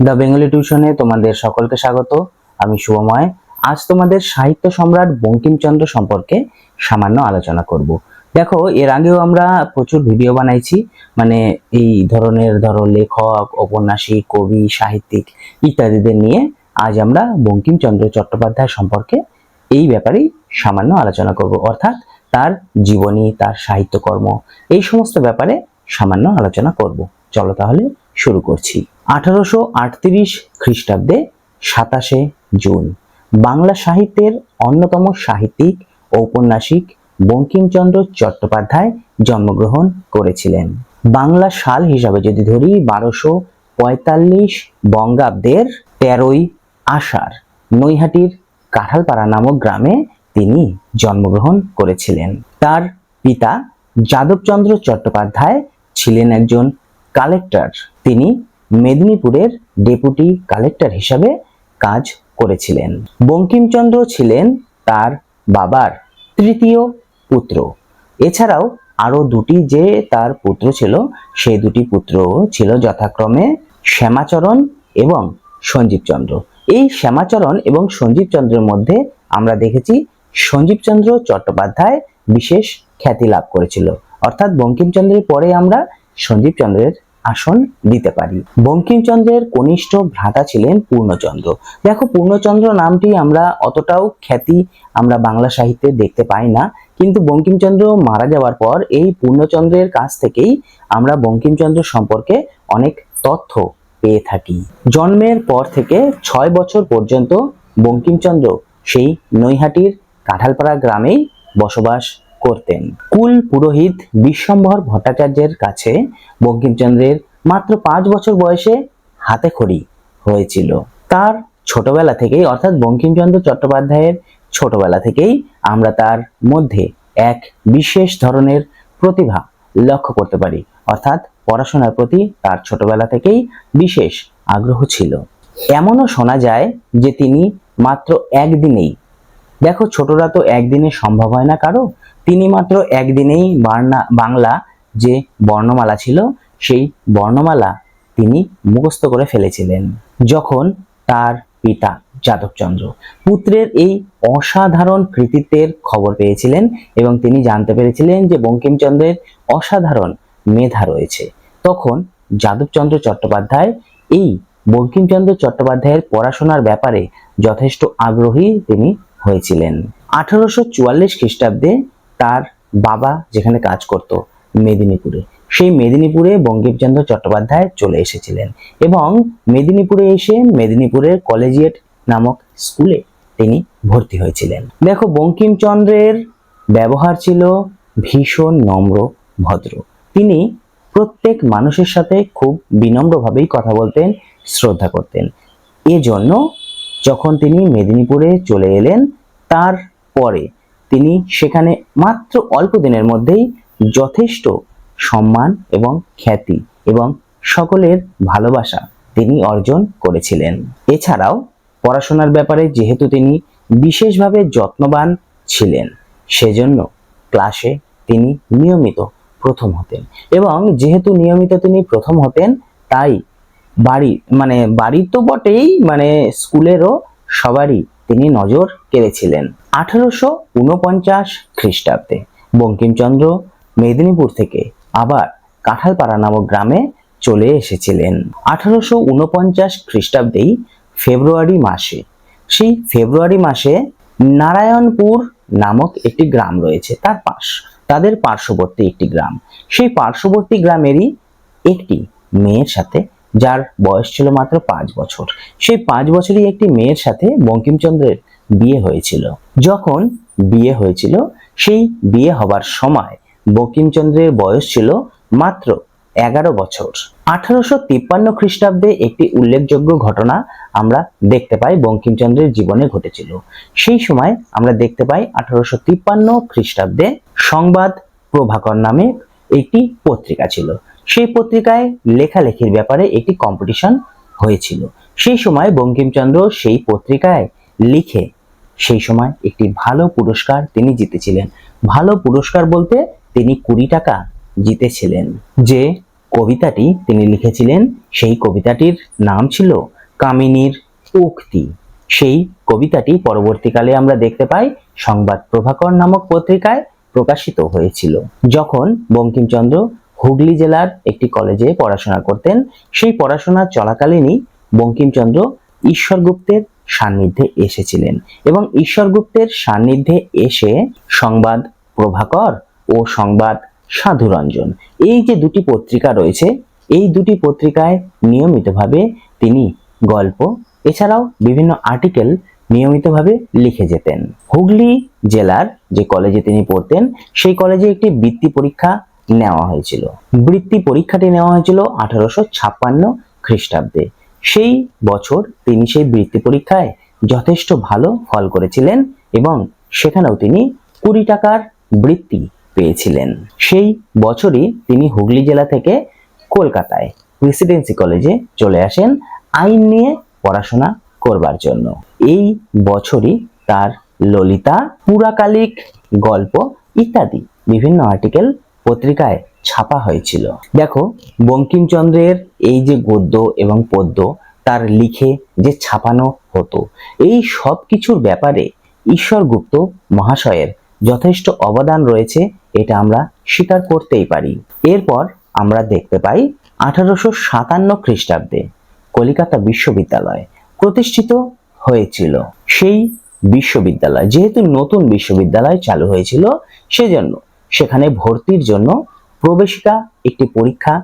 The Bengali টিউশনে তোমাদের সকলকে স্বাগত। আমি শুভময়। আজ তোমাদের সাহিত্য সম্রাট বঙ্কিমচন্দ্র সম্পর্কে সামান্য আলোচনা করব। দেখো, এর আগেও আমরা প্রচুর ভিডিও বানাইছি। মানে এই ধরনের ধরো লেখক, ঔপন্যাসিক, কবি, সাহিত্যিক ইত্যাদিদের নিয়ে আজ আমরা বঙ্কিমচন্দ্র চট্টোপাধ্যায় সম্পর্কে এই ব্যাপারেই সামান্য আলোচনা করব। অর্থাৎ তার জীবনী, তার সাহিত্যকর্ম, এই সমস্ত ব্যাপারে সামান্য আলোচনা করব। চলো তাহলে শুরু করছি। আঠারোশো আটত্রিশ খ্রিস্টাব্দে সাতাশে জুন। বাংলা সাহিত্যের অন্যতম সাহিত্যিক ঔপন্যাসিক বঙ্কিমচন্দ্র চট্টোপাধ্যায় জন্মগ্রহণ করেছিলেন। বাংলা সাল হিসাবে যদি ধরি, বারোশো পঁয়তাল্লিশ বঙ্গাব্দের তেরোই আষাঢ়, নৈহাটির কাঁঠালপাড়া নামক গ্রামে তিনি জন্মগ্রহণ করেছিলেন। তার পিতা যাদবচন্দ্র চট্টোপাধ্যায় ছিলেন একজন কালেক্টর। তিনি মেদিনীপুরের ডেপুটি কালেক্টর হিসাবে কাজ করেছিলেন। বঙ্কিমচন্দ্র ছিলেন তার বাবার তৃতীয় পুত্র। এছাড়াও আরও দুটি যে তার পুত্র ছিল সেই দুটি পুত্র ছিল যথাক্রমে শ্যামাচরণ এবং সঞ্জীবচন্দ্র। এই শ্যামাচরণ এবং সঞ্জীবচন্দ্রের মধ্যে আমরা দেখেছি সঞ্জীবচন্দ্র চট্টোপাধ্যায় বিশেষ খ্যাতি লাভ করেছিল। অর্থাৎ বঙ্কিমচন্দ্রের পরে আমরা সঞ্জীবচন্দ্রের আসন দিতে পারি। বঙ্কিমচন্দ্রের কনিষ্ঠ ভ্রাতা ছিলেন পূর্ণচন্দ্র। দেখো, পূর্ণচন্দ্র নামটি আমরা অতটাও খ্যাতি আমরা বাংলা সাহিত্যে দেখতে পাই না, কিন্তু বঙ্কিমচন্দ্র মারা যাওয়ার পর এই পূর্ণচন্দ্রের কাছ থেকেই আমরা বঙ্কিমচন্দ্র সম্পর্কে অনেক তথ্য পেয়ে থাকি। জন্মের পর থেকে ছয় বছর পর্যন্ত বঙ্কিমচন্দ্র সেই নৈহাটির কাঁঠালপাড়া গ্রামেই বসবাস করতেন। কুল পুরোহিত বিশ্বম্ভর ভট্টাচার্যের কাছে বঙ্কিমচন্দ্রের মাত্র পাঁচ বছর বয়সে হাতে খড়ি হয়েছিল। তার ছোটবেলা থেকেই, অর্থাৎ বঙ্কিমচন্দ্র চট্টোপাধ্যায়ের ছোটবেলা থেকেই আমরা তার মধ্যে এক বিশেষ ধরনের প্রতিভা লক্ষ্য করতে পারি। অর্থাৎ পড়াশোনার প্রতি তার ছোটবেলা থেকেই বিশেষ আগ্রহ ছিল। এমনও শোনা যায় যে তিনি মাত্র একদিনেই, দেখো ছোটরা তো একদিনে সম্ভব হয় না কারও তিনি মাত্র একদিনেই বাংলা যে বর্ণমালা ছিল, সেই বর্ণমালা তিনি মুখস্থ করে ফেলেছিলেন। যখন তার পিতা যাদবচন্দ্র পুত্রের এই অসাধারণ কৃতিত্বের খবর পেয়েছিলেন এবং তিনি জানতে পেরেছিলেন যে বঙ্কিমচন্দ্রের অসাধারণ মেধা রয়েছে, তখন যাদবচন্দ্র চট্টোপাধ্যায় এই বঙ্কিমচন্দ্র চট্টোপাধ্যায়ের পড়াশোনার ব্যাপারে যথেষ্ট আগ্রহী তিনি হয়েছিলেন। আঠারোশো চুয়াল্লিশ খ্রিস্টাব্দে তার বাবা যেখানে কাজ করত, মেদিনীপুরে। সেই মেদিনীপুরে বঙ্কিমচন্দ্র চট্টোপাধ্যায় চলে এসেছিলেন এবং মেদিনীপুরে এসে মেদিনীপুরের কলেজিয়েট নামক স্কুলে তিনি ভর্তি হয়েছিলেন। দেখো, বঙ্কিমচন্দ্রের ব্যবহার ছিল ভীষণ নম্র, ভদ্র। তিনি প্রত্যেক মানুষের সাথে খুব বিনম্রভাবেই কথা বলতেন, শ্রদ্ধা করতেন। এজন্য যখন তিনি মেদিনীপুরে চলে এলেন তার পরে তিনি সেখানে মাত্র অল্প দিনের মধ্যেই যথেষ্ট সম্মান এবং খ্যাতি এবং সকলের ভালোবাসা তিনি অর্জন করেছিলেন। এছাড়াও পড়াশোনার ব্যাপারে যেহেতু তিনি বিশেষভাবে যত্নবান ছিলেন, সেজন্য ক্লাসে তিনি নিয়মিত প্রথম হতেন এবং যেহেতু নিয়মিত তিনি প্রথম হতেন, তাই বাড়ি মানে বাড়ি তো বটেই মানে স্কুলেরও সবারই তিনি নজর কেড়েছিলেন আঠারোশো উনপঞ্চাশ খ্রিস্টাব্দে। বঙ্কিমচন্দ্র মেদিনীপুর থেকে আবার কাঁঠালপাড়া নামক গ্রামে চলে এসেছিলেন। আঠারোশো উনপঞ্চাশ খ্রিস্টাব্দেই ফেব্রুয়ারি মাসে। সেই ফেব্রুয়ারি মাসে নারায়ণপুর নামক একটি গ্রাম রয়েছে, তার পাশ, তাদের পার্শ্ববর্তী একটি গ্রাম। সেই পার্শ্ববর্তী গ্রামেরই একটি মেয়ের সাথে যার বয়স ছিল মাত্র পাঁচ বছর। সেই পাঁচ বছরই একটি মেয়ের সাথে বঙ্কিমচন্দ্রের বিয়ে হয়েছিল। যখন বিয়ে হয়েছিল, সেই বিয়ে হবার সময় বঙ্কিমচন্দ্রের বয়স ছিল মাত্র এগারো বছর। আঠারোশো তিপ্পান্ন খ্রিস্টাব্দে একটি উল্লেখযোগ্য ঘটনা আমরা দেখতে পাই বঙ্কিমচন্দ্রের জীবনে ঘটেছিল। সেই সময় আমরা দেখতে পাই আঠারোশো তিপ্পান্ন খ্রিস্টাব্দে সংবাদ প্রভাকর নামে একটি পত্রিকা ছিল। সেই পত্রিকায় লেখালেখির ব্যাপারে একটি কম্পিটিশন হয়েছিল। সেই সময় বঙ্কিমচন্দ্র সেই পত্রিকায় লিখে সেই সময় একটি ভালো পুরস্কার তিনি জিতেছিলেন। ভালো পুরস্কার বলতে তিনি কুড়ি টাকা জিতেছিলেন। যে কবিতাটি তিনি লিখেছিলেন, সেই কবিতাটির নাম ছিল কামিনীর উক্তি। সেই কবিতাটি পরবর্তীকালে আমরা দেখতে পাই সংবাদ প্রভাকর নামক পত্রিকায় প্রকাশিত হয়েছিল। যখন বঙ্কিমচন্দ্র হুগলি জেলার একটি কলেজে পড়াশোনা করতেন। সেই পড়াশোনা চলাকালীনই বঙ্কিমচন্দ্র ঈশ্বরগুপ্তের সান্নিধ্যে এসেছিলেন এবং ঈশ্বরগুপ্তের সান্নিধ্যে এসে সংবাদ প্রভাকর ও সংবাদ সাধুরঞ্জন এই যে দুটি পত্রিকা রয়েছে, এই দুটি পত্রিকায় নিয়মিতভাবে তিনি গল্প, এছাড়াও বিভিন্ন আর্টিকেল নিয়মিতভাবে লিখে যেতেন। হুগলি জেলার যে কলেজে তিনি পড়তেন, সেই কলেজে একটি বৃত্তি পরীক্ষা নেওয়া হয়েছিল। বৃত্তি পরীক্ষাটি নেওয়া হয়েছিল আঠারোশো ছাপ্পান্ন খ্রিস্টাব্দে। সেই বছর তিনি সেই বৃত্তি পরীক্ষায় যথেষ্ট ভালো ফল করেছিলেন এবং সেখানেও তিনি কুড়ি টাকার বৃত্তি পেয়েছিলেন। সেই বছরই তিনি হুগলি জেলা থেকে কলকাতায় প্রেসিডেন্সি কলেজে চলে আসেন, আইন নিয়ে পড়াশোনা করবার জন্য। এই বছরই তার ললিতা, পুরাকালিক গল্প ইত্যাদি বিভিন্ন আর্টিকেল পত্রিকায় ছাপা হয়েছিল। দেখো, বঙ্কিমচন্দ্রের এই যে গদ্য এবং পদ্য, তার লিখে যে ছাপানো হতো, এই সব কিছুর ব্যাপারে ঈশ্বরগুপ্ত মহাশয়ের যথেষ্ট অবদান রয়েছে, এটা আমরা স্বীকার করতেই পারি। এরপর আমরা দেখতে পাই আঠারোশো সাতান্ন খ্রিস্টাব্দে কলিকাতা বিশ্ববিদ্যালয় প্রতিষ্ঠিত হয়েছিল। সেই বিশ্ববিদ্যালয়, যেহেতু নতুন বিশ্ববিদ্যালয় চালু হয়েছিল, সেজন্য সেখানে ভর্তির জন্য প্রবেশিকা, একটি পরীক্ষা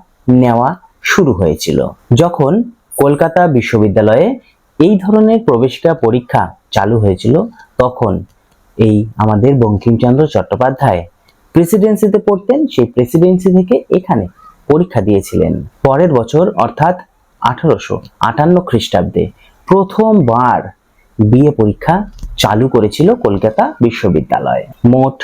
নেওয়া শুরু হয়েছিল। যখন কলকাতা বিশ্ববিদ্যালয়ে এই ধরনের প্রবেশিকা পরীক্ষা চালু হয়েছিল, তখন এই আমাদের বঙ্কিমচন্দ্র চট্টোপাধ্যায় প্রেসিডেন্সিতে পড়তেন, সেই প্রেসিডেন্সি থেকে এখানে পরীক্ষা দিয়েছিলেন। পরের বছর, অর্থাৎ আঠারোশো আটান্ন খ্রিস্টাব্দে প্রথমবার বিএ পরীক্ষা চালু করেছিল কলকাতা বিশ্ববিদ্যালয়। মোট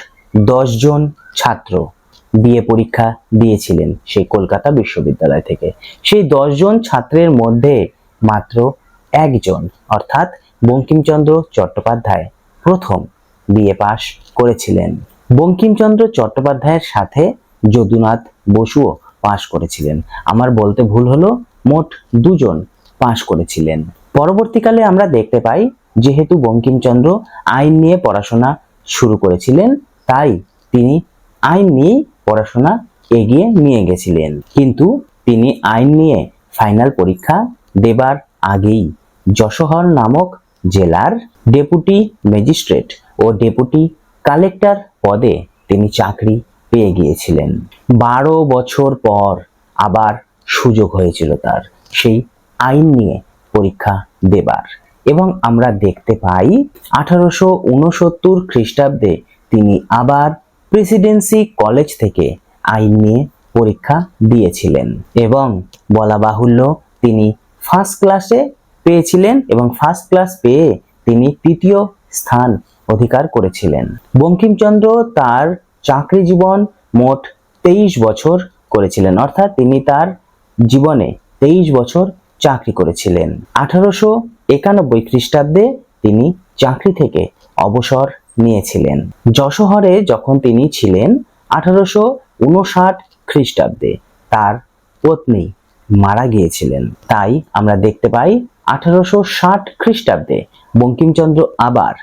দশ জন ছাত্র বিএ পরীক্ষা দিয়েছিলেন সেই কলকাতা বিশ্ববিদ্যালয় থেকে। সেই দশ জন ছাত্রের মধ্যে মাত্র একজন, অর্থাৎ বঙ্কিমচন্দ্র চট্টোপাধ্যায় প্রথম বিএ পাশ করেছিলেন। বঙ্কিমচন্দ্র চট্টোপাধ্যায়ের সাথে যদুনাথ বসুও পাশ করেছিলেন। আমার বলতে ভুল হলো, মোট দুজন পাশ করেছিলেন। পরবর্তীকালে আমরা দেখতে পাই, যেহেতু বঙ্কিমচন্দ্র আইন নিয়ে পড়াশোনা শুরু করেছিলেন তাই তিনি আইন নিয়ে পড়াশোনা এগিয়ে নিয়ে গেছিলেন। কিন্তু তিনি আইন নিয়ে ফাইনাল পরীক্ষা দেবার আগেই যশোহর নামক জেলার ডেপুটি ম্যাজিস্ট্রেট ও ডেপুটি কালেক্টর পদে তিনি চাকরি পেয়ে গিয়েছিলেন। বারো বছর পর আবার সুযোগ হয়েছিল তার সেই আইন নিয়ে পরীক্ষা দেবার। এবং আমরা দেখতে পাই আঠারোশো উনসত্তর খ্রিস্টাব্দে তিনি আবার প্রেসিডেন্সি কলেজ থেকে আইন নিয়ে পরীক্ষা দিয়েছিলেন এবং বলা বাহুল্য তিনি ফার্স্ট ক্লাসে পেয়েছিলেন এবং ফার্স্ট ক্লাস পেয়ে তিনি তৃতীয় স্থান অধিকার করেছিলেন। বঙ্কিমচন্দ্র তার চাকরি জীবন মোট তেইশ বছর করেছিলেন, অর্থাৎ তিনি তার জীবনে তেইশ বছর চাকরি করেছিলেন। আঠারোশো একানব্বই খ্রিস্টাব্দে তিনি চাকরি থেকে অবসর নিয়েছিলেন। যশোহরে যখন তিনি ছিলেন আঠারোশো উনষাট খ্রিস্টাব্দে, তার পত্নী মারা গিয়েছিলেন। তাই আমরা দেখতে পাই আঠারোশো ষাট খ্রিস্টাব্দে বঙ্কিমচন্দ্র আবার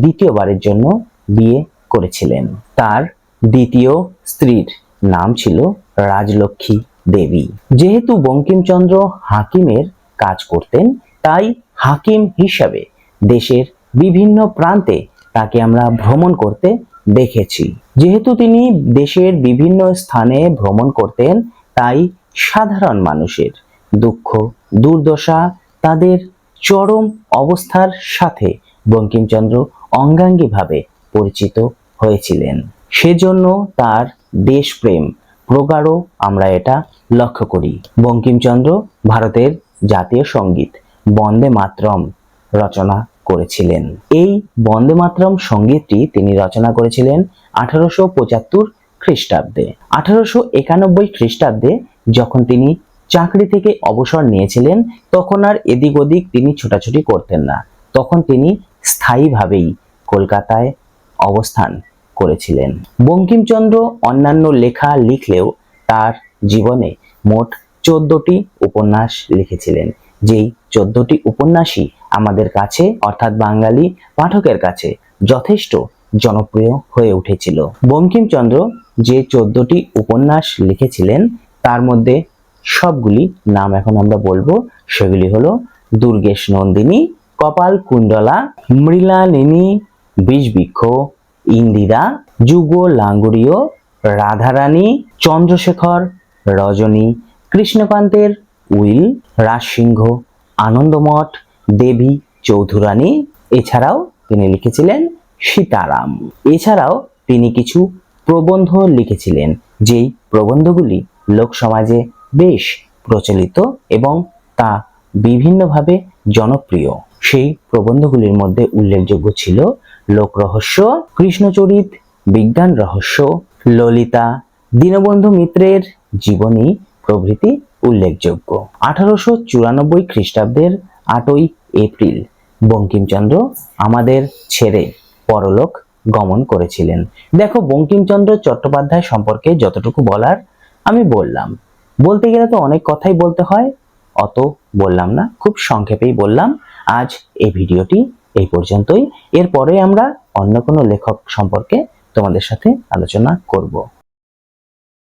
দ্বিতীয়বারের জন্য বিয়ে করেছিলেন। তার দ্বিতীয় স্ত্রীর নাম ছিল রাজলক্ষ্মী দেবী। যেহেতু বঙ্কিমচন্দ্র হাকিমের কাজ করতেন, তাই হাকিম হিসাবে দেশের বিভিন্ন প্রান্তে তাকে আমরা ভ্রমণ করতে দেখেছি। যেহেতু তিনি দেশের বিভিন্ন স্থানে ভ্রমণ করতেন, তাই সাধারণ মানুষের দুঃখ, দুর্দশা তাদের চরম অবস্থার সাথে বঙ্কিমচন্দ্র অঙ্গাঙ্গীভাবে পরিচিত হয়েছিলেন। সেজন্য তার দেশপ্রেম প্রগাঢ় আমরা এটা লক্ষ্য করি। বঙ্কিমচন্দ্র ভারতের জাতীয় সংগীত বন্দে মাতরম রচনা করেছিলেন। এই বন্দে মাতরম সঙ্গীতটি তিনি রচনা করেছিলেন আঠারোশো পঁচাত্তর খ্রিস্টাব্দে। আঠারোশো একানব্বই খ্রিস্টাব্দে যখন তিনি চাকরি থেকে অবসর নিয়েছিলেন, তখন আর এদিক ওদিক তিনি ছোটাছুটি করতেন না। তখন তিনি স্থায়ীভাবেই কলকাতায় অবস্থান করেছিলেন। বঙ্কিমচন্দ্র অন্যান্য লেখা লিখলেও তার জীবনে মোট চোদ্দটি উপন্যাস লিখেছিলেন, যেই চোদ্দটি উপন্যাসই আমাদের কাছে, অর্থাৎ বাঙালি পাঠকের কাছে, যথেষ্ট জনপ্রিয় হয়ে উঠেছিল। বঙ্কিমচন্দ্র যে চোদ্দটি উপন্যাস লিখেছিলেন, তার মধ্যে সবগুলি নাম এখন আমরা বলব। সেগুলি হলো দুর্গেশ নন্দিনী, কপাল কুণ্ডলা মৃলালিনী বীজবৃক্ষ ইন্দিরা, যুগ লাঙ্গুরীয় রাধারানী, চন্দ্রশেখর, রজনী, কৃষ্ণকান্তের উইল, রাজসিংহ আনন্দমঠ দেবী চৌধুরানী, এছাড়াও তিনি লিখেছিলেন সীতারাম। এছাড়াও তিনি কিছু প্রবন্ধ লিখেছিলেন, যেই প্রবন্ধগুলি লোকসমাজে বেশ প্রচলিত এবং তা বিভিন্নভাবে জনপ্রিয়। সেই প্রবন্ধগুলির মধ্যে উল্লেখযোগ্য ছিল লোকরহস্য, কৃষ্ণচরিত, বিজ্ঞান রহস্য, ললিতা, দীনবন্ধু মিত্রের জীবনী প্রভৃতি উল্লেখযোগ্য। আঠারোশো চুরানব্বই খ্রিস্টাব্দের আটই এপ্রিল, বঙ্কিমচন্দ্র আমাদের ছেড়ে পরলোক গমন করেছিলেন। দেখো, বঙ্কিমচন্দ্র চট্টোপাধ্যায় সম্পর্কে যতটুকু বলার আমি বললাম। বলতে গেলে তো অনেক কথাই বলতে হয়, অত বললাম না, খুব সংক্ষেপেই বললাম। আজ এই ভিডিওটি এই পর্যন্তই। এরপরে আমরা অন্য কোনো লেখক সম্পর্কে তোমাদের সাথে আলোচনা করব।